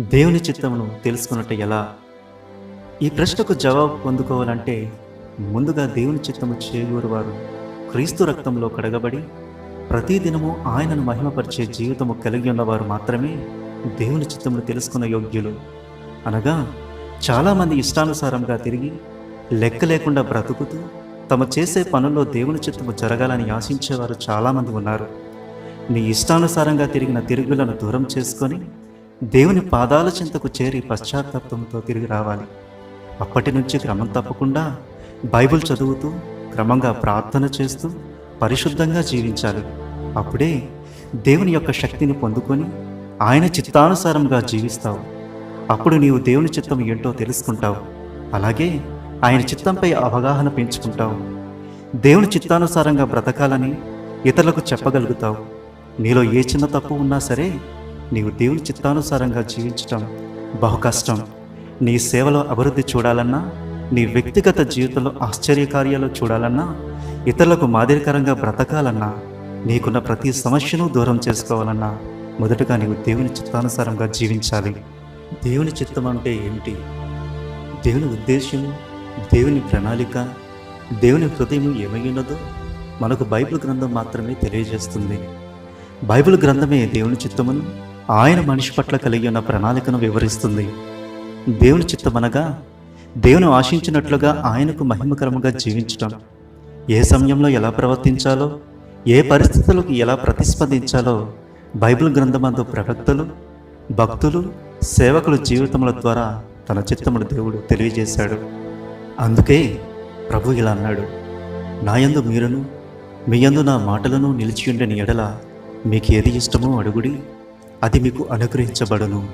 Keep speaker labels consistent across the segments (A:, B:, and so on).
A: దేవుని చిత్తమును తెలుసుకున్నట్టు ఎలా? ఈ ప్రశ్నకు జవాబు పొందుకోవాలంటే ముందుగా దేవుని చిత్తము చేకూరు వారు క్రీస్తు రక్తంలో కడగబడి ప్రతిదినము ఆయనను మహిమపరిచే జీవితము కలిగి ఉన్నవారు మాత్రమే దేవుని చిత్తమును తెలుసుకున్న యోగ్యులు. అనగా చాలామంది ఇష్టానుసారంగా తిరిగి లెక్క లేకుండా బ్రతుకుతూ తమ చేసే పనుల్లో దేవుని చిత్తము జరగాలని ఆశించేవారు చాలామంది ఉన్నారు. నీ ఇష్టానుసారంగా తిరిగిన తిరుగులను దూరం చేసుకొని దేవుని పాదాల చింతకు చేరి పశ్చాత్తాపంతో తిరిగి రావాలి. అప్పటి నుంచి క్రమం తప్పకుండా బైబిల్ చదువుతూ క్రమంగా ప్రార్థన చేస్తూ పరిశుద్ధంగా జీవించాలి. అప్పుడే దేవుని యొక్క శక్తిని పొందుకొని ఆయన చిత్తానుసారంగా జీవిస్తావు. అప్పుడు నీవు దేవుని చిత్తం ఏంటో తెలుసుకుంటావు. అలాగే ఆయన చిత్తంపై అవగాహన పెంచుకుంటావు. దేవుని చిత్తానుసారంగా బ్రతకాలని ఇతరులకు చెప్పగలుగుతావు. నీలో ఏ చిన్న తప్పు ఉన్నా సరే నీవు దేవుని చిత్తానుసారంగా జీవించటం బహు కష్టం నీ సేవలో అభివృద్ధి చూడాలన్నా నీ వ్యక్తిగత జీవితంలో ఆశ్చర్యకార్యాలు చూడాలన్నా ఇతరులకు మాదిరికరంగా బ్రతకాలన్నా నీకున్న ప్రతి సమస్యను దూరం చేసుకోవాలన్నా మొదటగా నీవు దేవుని చిత్తానుసారంగా జీవించాలి. దేవుని చిత్తం అంటే ఏమిటి? దేవుని ఉద్దేశం దేవుని ప్రణాళిక దేవుని హృదయం ఏమయ్యున్నదో మనకు బైబిల్ గ్రంథం మాత్రమే తెలియజేస్తుంది. బైబిల్ గ్రంథమే దేవుని చిత్తమును ఆయన మనిషి పట్ల కలిగి ఉన్న ప్రణాళికను వివరిస్తుంది. దేవుని చిత్తమనగా దేవుని ఆశించినట్లుగా ఆయనకు మహిమకరముగా జీవించటం. ఏ సమయంలో ఎలా ప్రవర్తించాలో ఏ పరిస్థితులకు ఎలా ప్రతిస్పందించాలో బైబిల్ గ్రంథమందు ప్రవక్తలు భక్తులు సేవకుల జీవితముల ద్వారా తన చిత్తమును దేవుడు తెలియజేశాడు. అందుకే ప్రభు ఇలా అన్నాడు నాయందు మీరును మీ యందు నా మాటలను నిలిచియుండని ఎడల మీకు ఏది ఇష్టమో అడుగుడి. అది మీకు అనుగ్రహించబడును.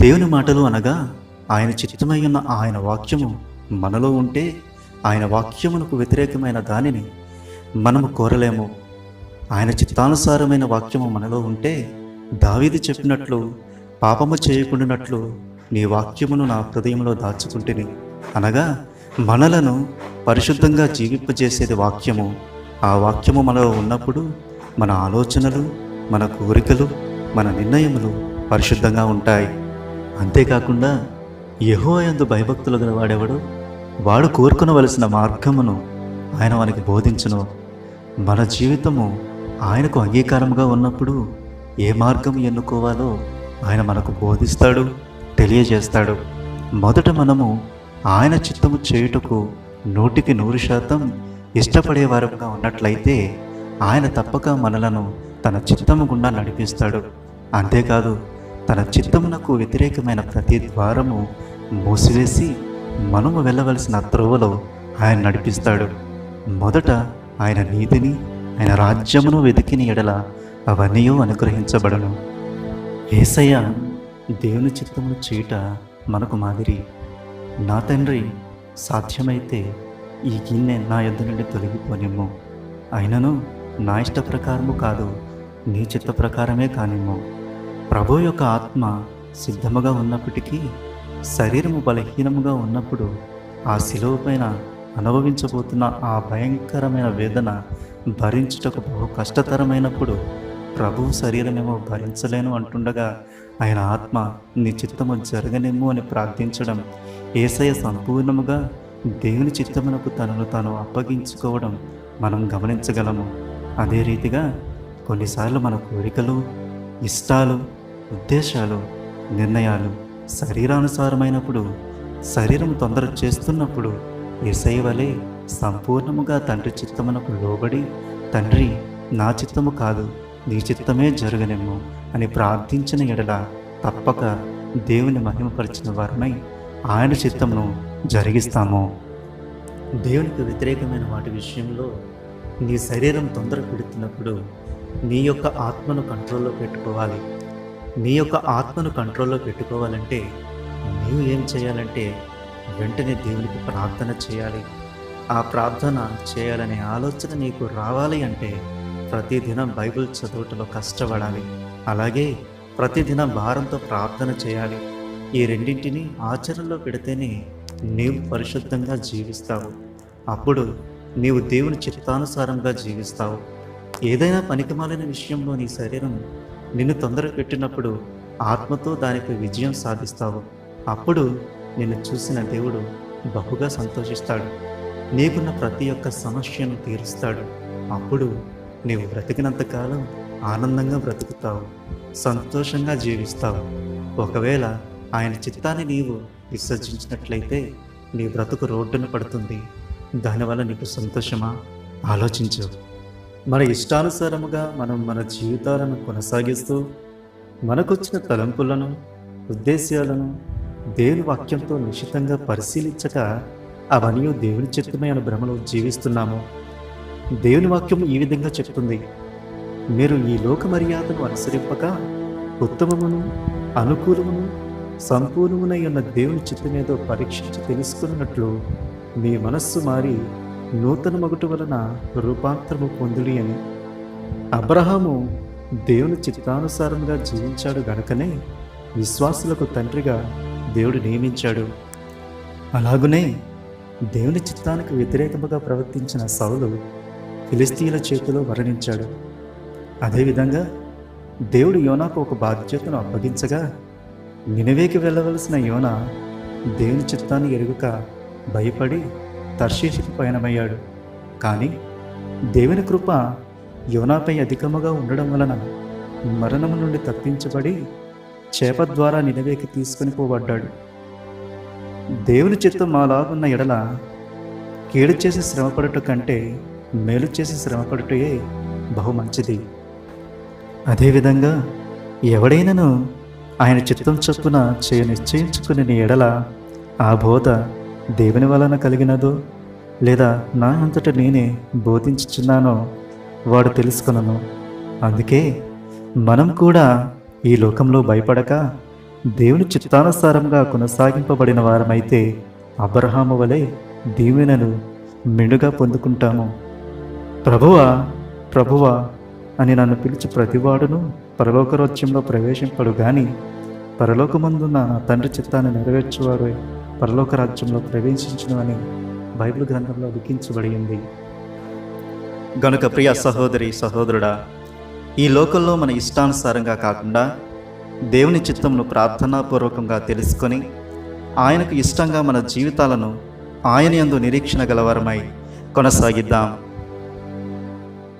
A: దేవుని మాటలు అనగా ఆయన చిత్తమై ఉన్న ఆయన వాక్యము మనలో ఉంటే ఆయన వాక్యమునకు వ్యతిరేకమైన దానిని మనము కోరలేము. ఆయన చిత్తానుసారమైన వాక్యము మనలో ఉంటే దావీది చెప్పినట్లు పాపము చేయకుండానట్లు నీ వాక్యమును నా హృదయంలో దాచుకుంటుని. అనగా మనలను పరిశుద్ధంగా జీవింపజేసేది వాక్యము. ఆ వాక్యము మనలో ఉన్నప్పుడు మన ఆలోచనలు మన కోరికలు మన నిర్ణయములు పరిశుద్ధంగా ఉంటాయి. అంతేకాకుండా యహో యందు భయభక్తులు గల వాడెవడు వాడు కోరుకునవలసిన మార్గమును ఆయన మనకి బోధించును. మన జీవితము ఆయనకు అంగీకారముగా ఉన్నప్పుడు ఏ మార్గం ఎన్నుకోవాలో ఆయన మనకు బోధిస్తాడు తెలియజేస్తాడు. మొదట మనము ఆయన చిత్తము చేయుటకు నూటికి నూరు శాతం ఇష్టపడేవారుగా ఉన్నట్లయితే ఆయన తప్పక మనలను తన చిత్తము గుండా నడిపిస్తాడు. అంతేకాదు తన చిత్తమునకు వ్యతిరేకమైన ప్రతి ద్వారము మూసివేసి మనము వెళ్ళవలసిన త్రోవలో ఆయన నడిపిస్తాడు. మొదట ఆయన నీతిని ఆయన రాజ్యమును వెతికిన ఎడల అవన్నీ అనుగ్రహించబడను. ఏసయ్య దేవుని చిత్తమును చేయుట మనకు మాదిరి. నా తండ్రి సాధ్యమైతే ఈ గిన్నె నా యొద్ద నుండి తొలగిపోనిమ్ము. అయినను నా ఇష్ట ప్రకారము కాదు నీ చిత్త ప్రకారమే కానిమ్ము. ప్రభు యొక్క ఆత్మ సిద్ధముగా ఉన్నప్పటికీ శరీరము బలహీనముగా ఉన్నప్పుడు ఆ శిలువ పైన అనుభవించబోతున్న ఆ భయంకరమైన వేదన భరించుటకు బహు కష్టతరమైనప్పుడు ప్రభు శరీరమేమో భరించలేను అంటుండగా ఆయన ఆత్మ నీ చిత్తము జరగనేమో అని ప్రార్థించడం ఏసయ సంపూర్ణముగా దేవుని చిత్తమునకు తనను తాను అప్పగించుకోవడం మనం గమనించగలము. అదే రీతిగా కొన్నిసార్లు మన కోరికలు ఇష్టాలు ఉద్దేశాలు నిర్ణయాలు శరీరానుసారమైనప్పుడు శరీరం తొందర చేస్తున్నప్పుడు ఎసై వలె సంపూర్ణముగా తండ్రి చిత్తమునకు లోబడి తండ్రి నా చిత్తము కాదు నీ చిత్తమే జరగనేమో అని ప్రార్థించిన ఎడల తప్పక దేవుని మహిమపరిచిన వారమై ఆయన చిత్తమును జరిగిస్తాము. దేవునికి వ్యతిరేకమైన వాటి విషయంలో నీ శరీరం తొందర పెడుతున్నప్పుడు నీ యొక్క ఆత్మను కంట్రోల్లో పెట్టుకోవాలి. నీ యొక్క ఆత్మను కంట్రోల్లో పెట్టుకోవాలంటే నీవు ఏం చేయాలంటే వెంటనే దేవునికి ప్రార్థన చేయాలి. ఆ ప్రార్థన చేయాలనే ఆలోచన నీకు రావాలి అంటే ప్రతిదినం బైబిల్ చదువుటలో కష్టపడాలి. అలాగే ప్రతిదినం భారంతో ప్రార్థన చేయాలి. ఈ రెండింటిని ఆచరణలో పెడితేనే నీవు పరిశుద్ధంగా జీవిస్తావు. అప్పుడు నీవు దేవుని చిత్తానుసారంగా జీవిస్తావు. ఏదైనా పనికిమాలిన విషయంలో నీ శరీరం నిన్ను తొందర పెట్టినప్పుడు ఆత్మతో దానికి విజయం సాధిస్తావు. అప్పుడు నిన్ను చూసిన దేవుడు బహుగా సంతోషిస్తాడు. నీకున్న ప్రతి ఒక్క సమస్యను తీరుస్తాడు. అప్పుడు నీవు బ్రతికినంతకాలం ఆనందంగా బ్రతుకుతావు. సంతోషంగా జీవిస్తావు. ఒకవేళ ఆయన చిత్తాన్ని నీవు విసర్జించినట్లయితే నీ బ్రతుకు రోడ్డున పడుతుంది. దానివల్ల నీకు సంతోషమా? ఆలోచించు. మన ఇష్టానుసారముగా మనం మన జీవితాలను కొనసాగిస్తూ మనకొచ్చిన తలంపులను ఉద్దేశాలను దేవుని వాక్యంతో నిశితంగా పరిశీలించక అవన్నీ దేవుని చిత్తమైన భ్రమలో జీవిస్తున్నాము. దేవుని వాక్యం ఈ విధంగా చెప్తుంది. మీరు ఈ లోక మర్యాదను అనుసరింపక ఉత్తమమును అనుకూలమును సంపూర్ణమునై ఉన్న దేవుని చిత్తమేదో పరీక్షించి తెలుసుకున్నట్లు మీ మనస్సు మారి నూతన మగుట వలన రూపాంతరము పొందుడి అని. అబ్రహాము దేవుని చిత్తానుసారంగా జీవించాడు గనుకనే విశ్వాసులకు తండ్రిగా దేవుడు నియమించాడు. అలాగునే దేవుని చిత్తానికి వ్యతిరేకముగా ప్రవర్తించిన సౌలు ఫిలిస్తీన్ల చేతిలో మరణించాడు. అదేవిధంగా దేవుడు యోనాకు ఒక బాధ్యతను అప్పగించగా నినవేకి వెళ్ళవలసిన యోన దేవుని చిత్తాన్ని ఎరుగుక భయపడి తర్షీషుకు పయనమయ్యాడు కానీ దేవుని కృప యోనాపై అధికముగా ఉండడం వలన మరణము నుండి తప్పించబడి చేప ద్వారా నినవేకి తీసుకొని పోబడ్డాడు. దేవుని చిత్తం మాలాగున్న ఎడల కీడు చేసి శ్రమపడుట కంటే మేలు చేసి శ్రమపడుటయే బహు మంచిది. అదేవిధంగా ఎవడైనను ఆయన చిత్తం చొప్పున చేయ నిశ్చయించుకుని ఎడల ఆ బోధ దేవుని వలన కలిగినదో లేదా నా అంతట నేనే బోధించుచున్నానో వాడు తెలుసుకొనను. అందుకే మనం కూడా ఈ లోకంలో భయపడక దేవుని చిత్తానుసారంగా కొనసాగింపబడిన వారమైతే అబ్రహాము వలె దీవెనను మెండుగా పొందుకుంటాము. ప్రభువా ప్రభువా అని నన్ను పిలిచి ప్రతివాడును పరలోకరాజ్యంలో ప్రవేశింపడు గాని పరలోకమందున్న తండ్రి చిత్తాన్ని నెరవేర్చువాడు పరలోక రాజ్యంలో ప్రవేశించడమని బైబిల్ గ్రంథంలో లిఖించబడింది గనుక ప్రియ సహోదరి సహోదరుడా ఈ లోకంలో మన ఇష్టానుసారంగా కాకుండా దేవుని చిత్తంను ప్రార్థనాపూర్వకంగా తెలుసుకొని ఆయనకు ఇష్టంగా మన జీవితాలను ఆయన యందు నిరీక్షణ గలవారమై కొనసాగిద్దాం.